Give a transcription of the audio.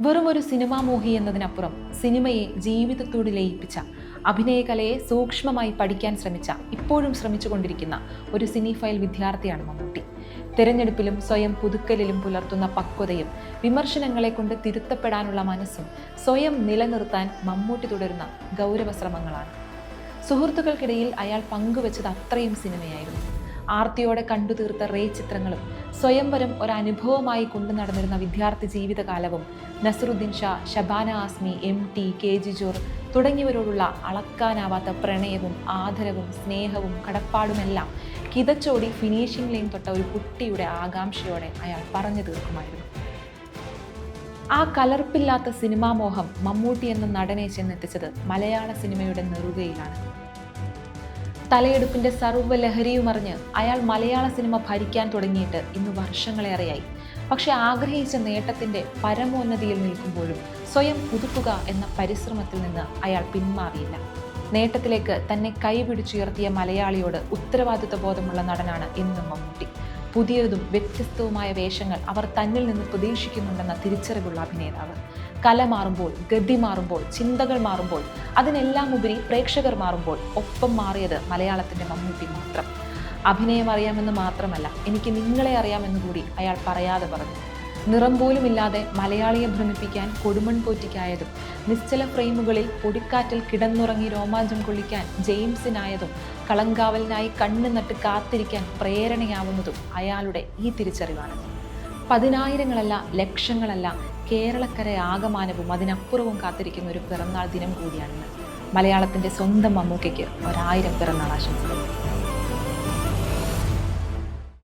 വെറും ഒരു സിനിമാ മോഹി എന്നതിനപ്പുറം സിനിമയെ ജീവിതത്തോട് ലയിപ്പിച്ച അഭിനയകലയെ സൂക്ഷ്മമായി പഠിക്കാൻ ശ്രമിച്ച ഇപ്പോഴും ശ്രമിച്ചുകൊണ്ടിരിക്കുന്ന ഒരു സിനിഫൈൽ വിദ്യാർത്ഥിയാണ് മമ്മൂട്ടി. തിരഞ്ഞെടുപ്പിലും സ്വയം പുതുക്കലിലും പുലർത്തുന്ന പക്വതയും വിമർശനങ്ങളെ കൊണ്ട് തിരുത്തപ്പെടാനുള്ള മനസ്സും സ്വയം നിലനിർത്താൻ മമ്മൂട്ടി തുടരുന്ന ഗൗരവ ശ്രമങ്ങളാണ്. സുഹൃത്തുക്കൾക്കിടയിൽ അയാൾ പങ്കുവച്ചത് അത്രയും സിനിമയായിരുന്നു. ആർത്തിയോടെ കണ്ടു തീർത്ത റേ ചിത്രങ്ങളും സ്വയംവരം ഒരനുഭവമായി കൊണ്ടു നടന്നിരുന്ന വിദ്യാർത്ഥി ജീവിതകാലവും Naseeruddin Shah Shabana Azmi M T K G George തുടങ്ങിയവരോടുള്ള അളക്കാനാവാത്ത പ്രണയവും ആദരവും സ്നേഹവും കടപ്പാടുമെല്ലാം കിതച്ചോടി ഫിനിഷിംഗ് ലൈൻ തൊട്ട ഒരു കുട്ടിയുടെ ആകാംക്ഷയോടെ അയാൾ പറഞ്ഞു തീർക്കുമായിരുന്നു. ആ കലർപ്പില്ലാത്ത സിനിമാ മോഹം മമ്മൂട്ടി എന്ന നടനെ ചെന്നെത്തിച്ചത് മലയാള സിനിമയുടെ നെറുകയിലാണ്. തലയെടുപ്പിന്റെ സർവലഹരിയും അറിഞ്ഞ് അയാൾ മലയാള സിനിമ ഭരിക്കാൻ തുടങ്ങിയിട്ട് ഇന്ന് വർഷങ്ങളേറെയായി. പക്ഷെ ആഗ്രഹിച്ച നേട്ടത്തിന്റെ പരമോന്നതിയിൽ നിൽക്കുമ്പോഴും സ്വയം പുതുക്കുക എന്ന പരിശ്രമത്തിൽ നിന്ന് അയാൾ പിന്മാറിയില്ല നേട്ടത്തിലേക്ക് തന്നെ കൈപിടിച്ചുയർത്തിയ മലയാളിയോട് ഉത്തരവാദിത്വ ബോധമുള്ള നടനാണ് ഇന്നും മമ്മൂട്ടി. പുതിയതും വ്യത്യസ്തവുമായ വേഷങ്ങൾ അവർ തന്നിൽ നിന്ന് പ്രതീക്ഷിക്കുന്നുണ്ടെന്ന തിരിച്ചറിവുള്ള അഭിനേതാവ്. കല മാറുമ്പോൾ ഗതി മാറുമ്പോൾ ചിന്തകൾ മാറുമ്പോൾ അതിനെല്ലാം ഉപരി പ്രേക്ഷകർ മാറുമ്പോൾ ഒപ്പം മാറിയത് മലയാളത്തിന്റെ മമ്മൂട്ടി മാത്രം. അഭിനയം അറിയാമെന്ന് മാത്രമല്ല എനിക്ക് നിങ്ങളെ അറിയാമെന്ന് കൂടി അയാൾ പറയാതെ പറഞ്ഞു. നിറം പോലുമില്ലാതെ മലയാളിയെ ഭ്രമിപ്പിക്കാൻ കൊടുമൺ പോറ്റിക്കായതും നിശ്ചല ഫ്രെയിമുകളിൽ പൊടിക്കാറ്റിൽ കിടന്നുറങ്ങി രോമാഞ്ചം കൊള്ളിക്കാൻ ജെയിംസിനായതും കളങ്കാവലിനായി കണ്ണു നട്ട് കാത്തിരിക്കാൻ പ്രേരണയാവുന്നതും അയാളുടെ ഈ തിരിച്ചറിവാണ്. പതിനായിരങ്ങളല്ല ലക്ഷങ്ങളല്ല കേരളക്കര ആകമാനവും അതിനപ്പുറവും കാത്തിരിക്കുന്ന ഒരു പിറന്നാൾ ദിനം കൂടിയാണിന്ന്. മലയാളത്തിന്റെ സ്വന്തം മമ്മൂക്കയ്ക്ക് ഒരായിരം പിറന്നാൾ ആശംസകൾ.